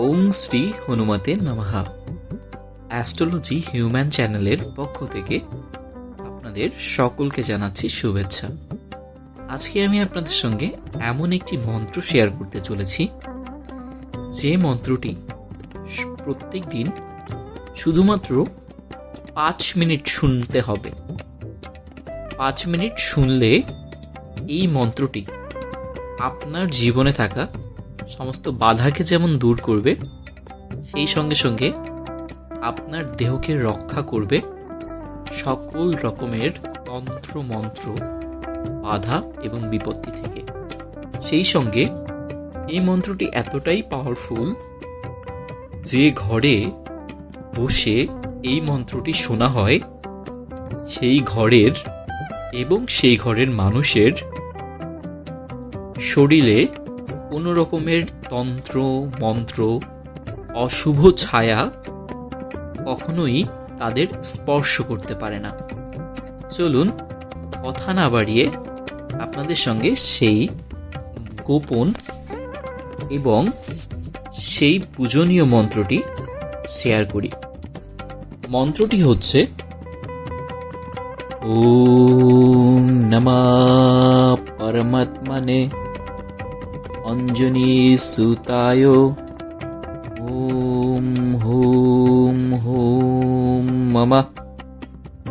ওং শ্রী হনুমতে নমহা astrology human চ্যানেলের পক্ষ থেকে আপনাদের সকলকে জানাচ্ছি শুভেচ্ছা। আজকে আমি আপনাদের সঙ্গে এমন একটি মন্ত্র শেয়ার করতে চলেছি। যে মন্ত্রটি প্রত্যেক দিন শুধুমাত্র পাঁচ মিনিট শুনতে হবে। পাঁচ মিনিট শুনলে এই মন্ত্রটি আপনার জীবনে থাকা সমস্ত বাধাকে যেমন দূর করবে, সেই সঙ্গে সঙ্গে আপনার দেহকে রক্ষা করবে সকল রকমের তন্ত্র মন্ত্র বাধা এবং বিপত্তি থেকে। সেই সঙ্গে এই মন্ত্রটি এতটাই পাওয়ারফুল যে ঘরে বসে এই মন্ত্রটি শোনা হয়, সেই ঘরের এবং সেই ঘরের মানুষের শরীরে কোনো রকমের তন্ত্র, মন্ত্র, অশুভ ছায়া কখনোই তাদের স্পর্শ করতে পারে না। চলুন কথা না বাড়িয়ে আপনাদের সঙ্গে সেই গোপন এবং সেই পূজনীয় মন্ত্রটি শেয়ার করি। মন্ত্রটি হচ্ছে, ওম নমা পরমাত্মনে অঞ্জনী সুতায় ওম হুম হুম মম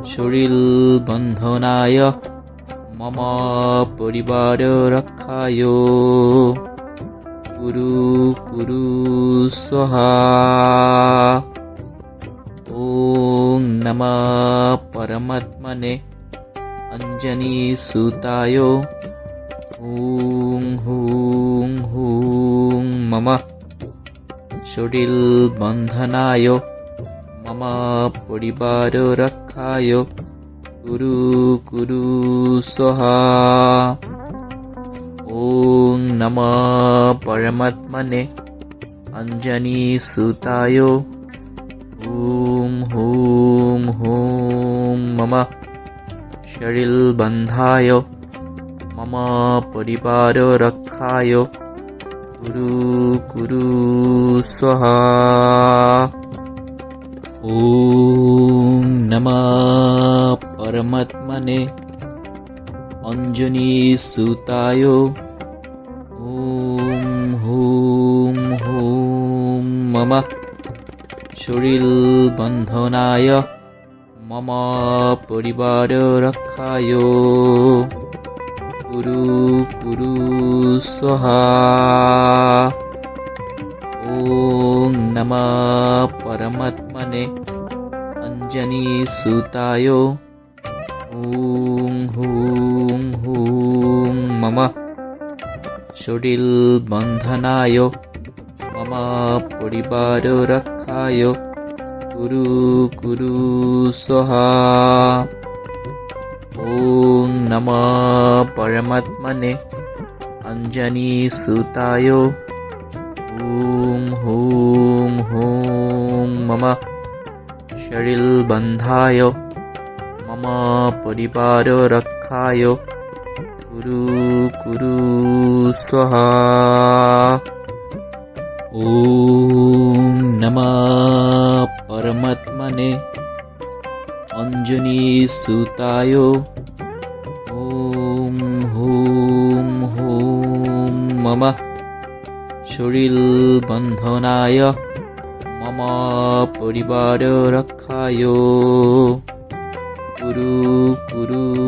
শরীর বন্ধনায় মম পরিবার রক্ষায়। কুরু কুরু স্বহা ওং নমা পরমাত্মনে অঞ্জনী সুতায় হুং হুং হুং মম শরীর বন্ধনায় মম পরিবার রক্ষায় কুরু কুরু স্বহা ওং নম পরমাত্মনে অঞ্জনী সুতায় হুম হুম হুম মম কুরু কুরু স্বহা ওম নম পরমাত্মনে অঞ্জনী সুতায় ওম হুম হুম মম শরীর বন্ধনায় মম পরিবার রক্ষায় কুরু কুরু স্বহা ওং নম পরমাত্মনে অঞ্জনী সুতায় হুং হুং হুং মম শরীর বন্ধনায় মম পরিবার রক্ষায় কুরু কুরু স্বহা ওং নম পরমাত্মনে অঞ্জনী সুতায় হুম হুম হুম মম শরীর বন্ধায় মম পরিবার রক্ষায় কুরু কুরু স্বহা হুম হুম মম শরীর বন্ধনায় মম পরিবার রক্ষায় গুরু গুরু।